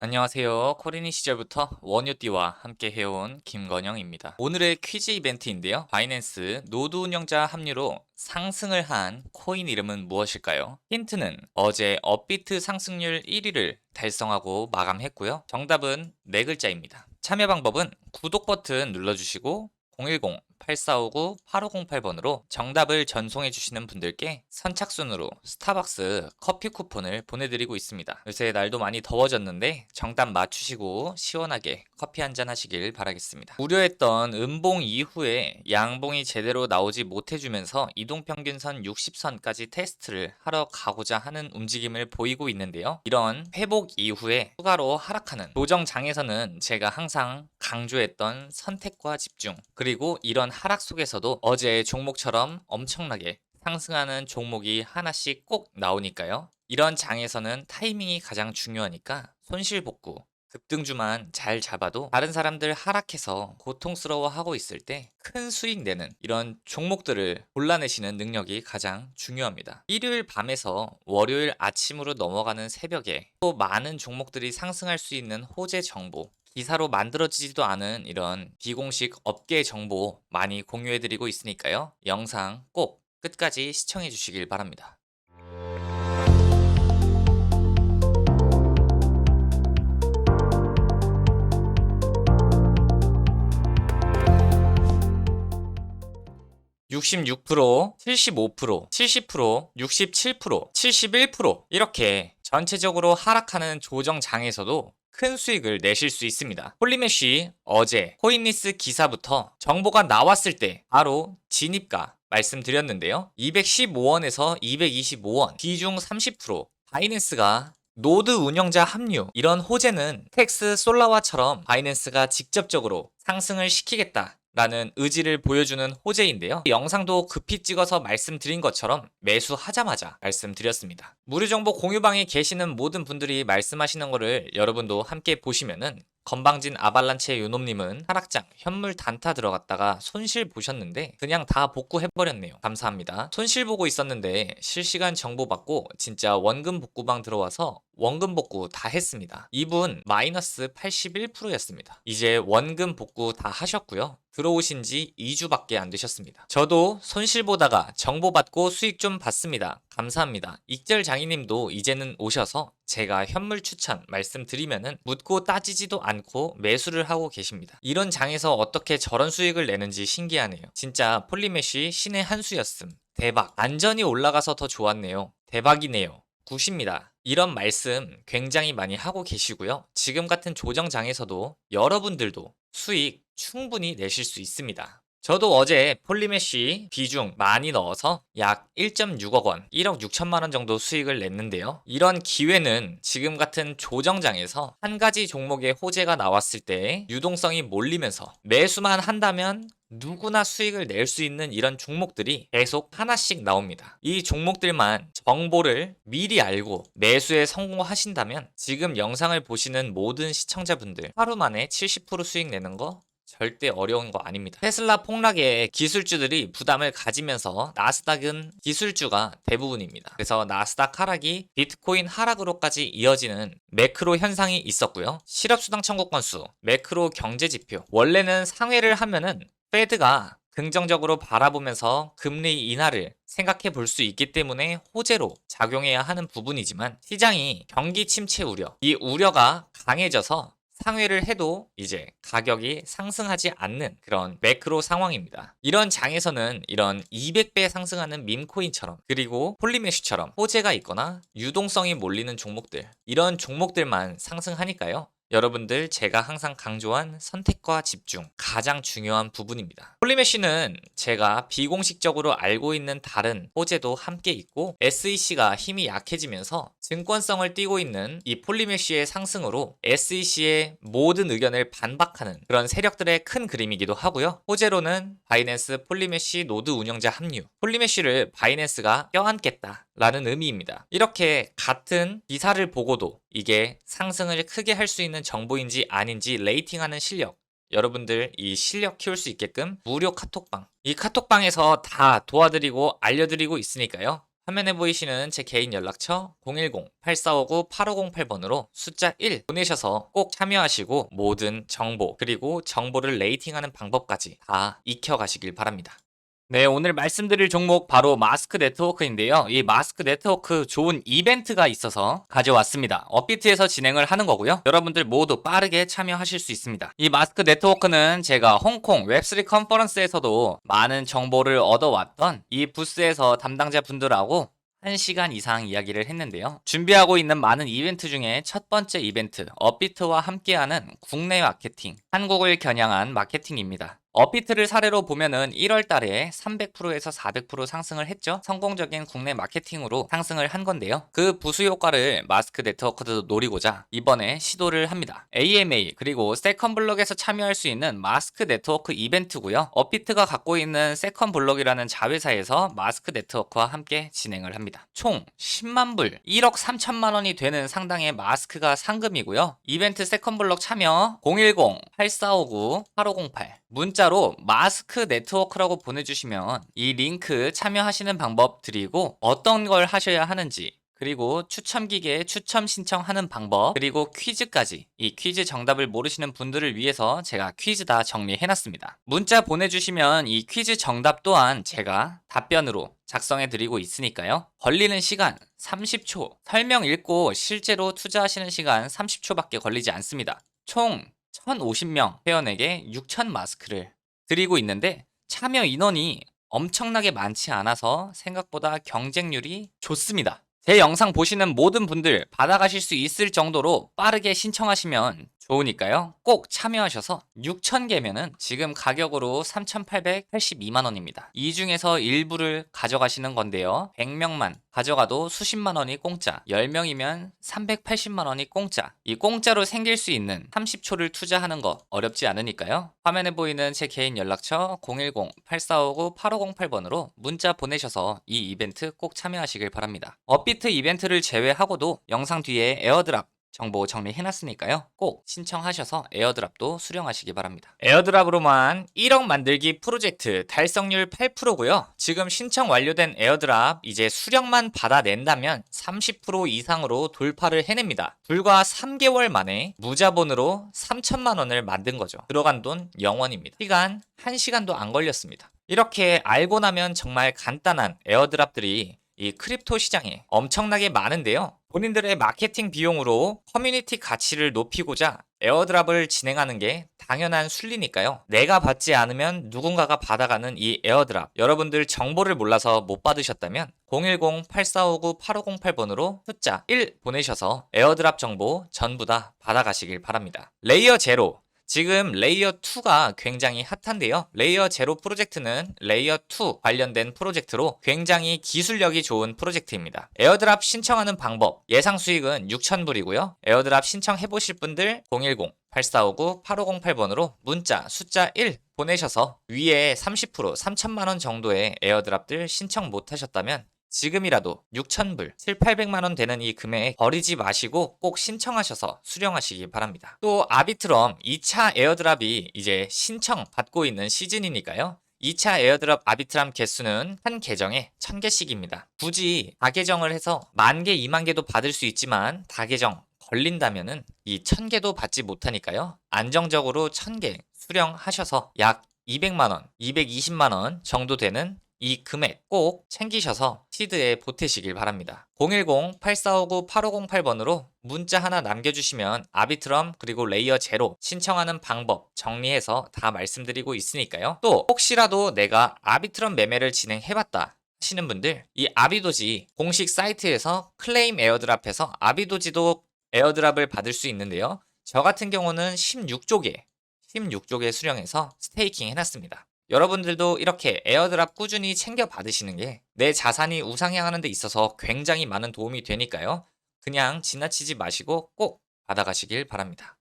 안녕하세요. 코리니 시절부터 원유띠와 함께 해온 김건영입니다. 오늘의 퀴즈 이벤트인데요. 바이낸스 노드 운영자 합류로 상승을 한 코인 이름은 무엇일까요? 힌트는 어제 업비트 상승률 1위를 달성하고 마감했고요. 정답은 네 글자입니다. 참여 방법은 구독 버튼 눌러주시고 010 8459-8508번으로 정답을 전송해 주시는 분들께 선착순으로 스타벅스 커피 쿠폰을 보내드리고 있습니다. 요새 날도 많이 더워졌는데 정답 맞추시고 시원하게 커피 한 잔 하시길 바라겠습니다. 우려했던 음봉 이후에 양봉이 제대로 나오지 못해주면서 이동평균선 60선까지 테스트를 하러 가고자 하는 움직임을 보이고 있는데요. 이런 회복 이후에 추가로 하락하는 조정장에서는 제가 항상 강조했던 선택과 집중 그리고 이런 하락 속에서도 어제의 종목처럼 엄청나게 상승하는 종목이 하나씩 꼭 나오니까요. 이런 장에서는 타이밍이 가장 중요하니까 손실 복구, 급등주만 잘 잡아도 다른 사람들 하락해서 고통스러워하고 있을 때 큰 수익 내는 이런 종목들을 골라내시는 능력이 가장 중요합니다. 일요일 밤에서 월요일 아침으로 넘어가는 새벽에 또 많은 종목들이 상승할 수 있는 호재 정보 기사로 만들어지지도 않은 이런 비공식 업계 정보 많이 공유해드리고 있으니까요. 영상 꼭 끝까지 시청해 주시길 바랍니다. 66%, 75%, 70%, 67%, 71% 이렇게 전체적으로 하락하는 조정장에서도 큰 수익을 내실 수 있습니다. 홀리메쉬 어제 코인리스 기사부터 정보가 나왔을 때 바로 진입가 말씀드렸는데요. 215원에서 225원, 비중 30%, 바이낸스가 노드 운영자 합류 이런 호재는 텍스 솔라와처럼 바이낸스가 직접적으로 상승을 시키겠다 라는 의지를 보여주는 호재인데요. 이 영상도 급히 찍어서 말씀드린 것처럼 매수하자마자 말씀드렸습니다. 무료 정보 공유방에 계시는 모든 분들이 말씀하시는 거를 여러분도 함께 보시면은 건방진 아발란체 요놈님은 하락장 현물 단타 들어갔다가 손실 보셨는데 그냥 다 복구해버렸네요. 감사합니다. 손실 보고 있었는데 실시간 정보 받고 진짜 원금 복구방 들어와서 원금 복구 다 했습니다. 이분 마이너스 81%였습니다. 이제 원금 복구 다 하셨고요. 들어오신 지 2주밖에 안 되셨습니다. 저도 손실 보다가 정보 받고 수익 좀 받습니다. 감사합니다. 익절 장인님도 이제는 오셔서 제가 현물 추천 말씀드리면은 묻고 따지지도 않고 매수를 하고 계십니다. 이런 장에서 어떻게 저런 수익을 내는지 신기하네요. 진짜 폴리메쉬 신의 한 수였음. 대박. 안전이 올라가서 더 좋았네요. 대박이네요. 굿입니다. 이런 말씀 굉장히 많이 하고 계시고요. 지금 같은 조정장에서도 여러분들도 수익 충분히 내실 수 있습니다. 저도 어제 폴리메쉬 비중 많이 넣어서 약 1.6억 원, 1억 6천만 원 정도 수익을 냈는데요. 이런 기회는 지금 같은 조정장에서 한 가지 종목의 호재가 나왔을 때 유동성이 몰리면서 매수만 한다면 누구나 수익을 낼 수 있는 이런 종목들이 계속 하나씩 나옵니다. 이 종목들만 정보를 미리 알고 매수에 성공하신다면 지금 영상을 보시는 모든 시청자분들 하루 만에 70% 수익 내는 거 절대 어려운 거 아닙니다. 테슬라 폭락에 기술주들이 부담을 가지면서 나스닥은 기술주가 대부분입니다. 그래서 나스닥 하락이 비트코인 하락으로까지 이어지는 매크로 현상이 있었고요. 실업수당 청구 건수, 매크로 경제 지표. 원래는 상회를 하면은 페드가 긍정적으로 바라보면서 금리 인하를 생각해 볼 수 있기 때문에 호재로 작용해야 하는 부분이지만 시장이 경기 침체 우려, 이 우려가 강해져서 상회를 해도 이제 가격이 상승하지 않는 그런 매크로 상황입니다. 이런 장에서는 이런 200배 상승하는 밈코인처럼 그리고 폴리메쉬처럼 호재가 있거나 유동성이 몰리는 종목들 이런 종목들만 상승하니까요. 여러분들 제가 항상 강조한 선택과 집중 가장 중요한 부분입니다. 폴리메쉬는 제가 비공식적으로 알고 있는 다른 호재도 함께 있고 SEC가 힘이 약해지면서 증권성을 띠고 있는 이 폴리메쉬의 상승으로 SEC의 모든 의견을 반박하는 그런 세력들의 큰 그림이기도 하고요. 호재로는 바이낸스 폴리메쉬 노드 운영자 합류 폴리메쉬를 바이낸스가 껴안겠다 라는 의미입니다. 이렇게 같은 기사를 보고도 이게 상승을 크게 할 수 있는 정보인지 아닌지 레이팅하는 실력 여러분들 이 실력 키울 수 있게끔 무료 카톡방 이 카톡방에서 다 도와드리고 알려드리고 있으니까요. 화면에 보이시는 제 개인 연락처 010-8459-8508번으로 숫자 1 보내셔서 꼭 참여하시고 모든 정보 그리고 정보를 레이팅하는 방법까지 다 익혀가시길 바랍니다. 네, 오늘 말씀드릴 종목 바로 마스크 네트워크인데요. 이 마스크 네트워크 좋은 이벤트가 있어서 가져왔습니다. 업비트에서 진행을 하는 거고요. 여러분들 모두 빠르게 참여하실 수 있습니다. 이 마스크 네트워크는 제가 홍콩 웹3 컨퍼런스에서도 많은 정보를 얻어왔던 이 부스에서 담당자 분들하고 1시간 이상 이야기를 했는데요. 준비하고 있는 많은 이벤트 중에 첫 번째 이벤트, 업비트와 함께하는 국내 마케팅, 한국을 겨냥한 마케팅입니다. 업비트를 사례로 보면은 1월 달에 300%에서 400% 상승을 했죠. 성공적인 국내 마케팅으로 상승을 한 건데요. 그 부수 효과를 마스크 네트워크도 노리고자 이번에 시도를 합니다. AMA 그리고 세컨 블럭에서 참여할 수 있는 마스크 네트워크 이벤트고요. 업비트가 갖고 있는 세컨 블럭이라는 자회사에서 마스크 네트워크와 함께 진행을 합니다. 총 10만 불, 1억 3천만 원이 되는 상당의 마스크가 상금이고요. 이벤트 세컨 블럭 참여 010-8459-8508 문자 로 마스크 네트워크라고 보내주시면 이 링크 참여하시는 방법 드리고 어떤 걸 하셔야 하는지 그리고 추첨 기계에 추첨 신청하는 방법 그리고 퀴즈까지 이 퀴즈 정답을 모르시는 분들을 위해서 제가 퀴즈 다 정리해 놨습니다. 문자 보내주시면 이 퀴즈 정답 또한 제가 답변으로 작성해 드리고 있으니까요. 걸리는 시간 30초 설명 읽고 실제로 투자하시는 시간 30초밖에 걸리지 않습니다. 총 1,050명 회원에게 6,000 마스크를 드리고 있는데 참여 인원이 엄청나게 많지 않아서 생각보다 경쟁률이 좋습니다. 제 영상 보시는 모든 분들 받아가실 수 있을 정도로 빠르게 신청하시면 좋으니까요. 꼭 참여하셔서 6,000개면은 지금 가격으로 3,882만 원입니다. 이 중에서 일부를 가져가시는 건데요. 100명만 가져가도 수십만 원이 공짜, 10명이면 380만 원이 공짜. 이 공짜로 생길 수 있는 30초를 투자하는 거 어렵지 않으니까요. 화면에 보이는 제 개인 연락처 010-8459-8508번으로 문자 보내셔서 이 이벤트 꼭 참여하시길 바랍니다. 업비트 이벤트를 제외하고도 영상 뒤에 에어드랍 정보 정리해놨으니까요. 꼭 신청하셔서 에어드랍도 수령하시기 바랍니다. 에어드랍으로만 1억 만들기 프로젝트 달성률 8%고요. 지금 신청 완료된 에어드랍 이제 수령만 받아낸다면 30% 이상으로 돌파를 해냅니다. 불과 3개월 만에 무자본으로 3천만 원을 만든 거죠. 들어간 돈 0원입니다. 시간 1시간도 안 걸렸습니다. 이렇게 알고 나면 정말 간단한 에어드랍들이 이 크립토 시장에 엄청나게 많은데요. 본인들의 마케팅 비용으로 커뮤니티 가치를 높이고자 에어드랍을 진행하는 게 당연한 순리니까요. 내가 받지 않으면 누군가가 받아가는 이 에어드랍. 여러분들 정보를 몰라서 못 받으셨다면 010-8459-8508번으로 숫자 1 보내셔서 에어드랍 정보 전부 다 받아가시길 바랍니다. 레이어 제로. 지금 레이어 2가 굉장히 핫한데요. 레이어 제로 프로젝트는 레이어 2 관련된 프로젝트로 굉장히 기술력이 좋은 프로젝트입니다. 에어드랍 신청하는 방법, 예상 수익은 6,000불이고요. 에어드랍 신청해 보실 분들 010 8459-8508번으로 문자 숫자 1 보내셔서 위에 30% 3천만 원 정도의 에어드랍들 신청 못 하셨다면 지금이라도 6,000불, 7, 800만 원 되는 이 금액 버리지 마시고 꼭 신청하셔서 수령하시기 바랍니다. 또 아비트럼 2차 에어드랍이 이제 신청 받고 있는 시즌이니까요. 2차 에어드랍 아비트람 개수는 한 계정에 1000개씩입니다. 굳이 다계정을 해서 만 개, 2만 개도 받을 수 있지만 다계정 걸린다면은 이 1000개도 받지 못하니까요. 안정적으로 1000개 수령하셔서 약 200만 원, 220만 원 정도 되는 이 금액 꼭 챙기셔서 시드에 보태시길 바랍니다. 010-8459-8508번으로 문자 하나 남겨주시면 아비트럼 그리고 레이어 제로 신청하는 방법 정리해서 다 말씀드리고 있으니까요. 또 혹시라도 내가 아비트럼 매매를 진행해봤다 하시는 분들 이 아비도지 공식 사이트에서 클레임 에어드랍해서 아비도지도 에어드랍을 받을 수 있는데요. 저 같은 경우는 16쪽에 16쪽에 수령해서 스테이킹 해놨습니다. 여러분들도 이렇게 에어드랍 꾸준히 챙겨 받으시는 게 내 자산이 우상향하는 데 있어서 굉장히 많은 도움이 되니까요. 그냥 지나치지 마시고 꼭 받아가시길 바랍니다.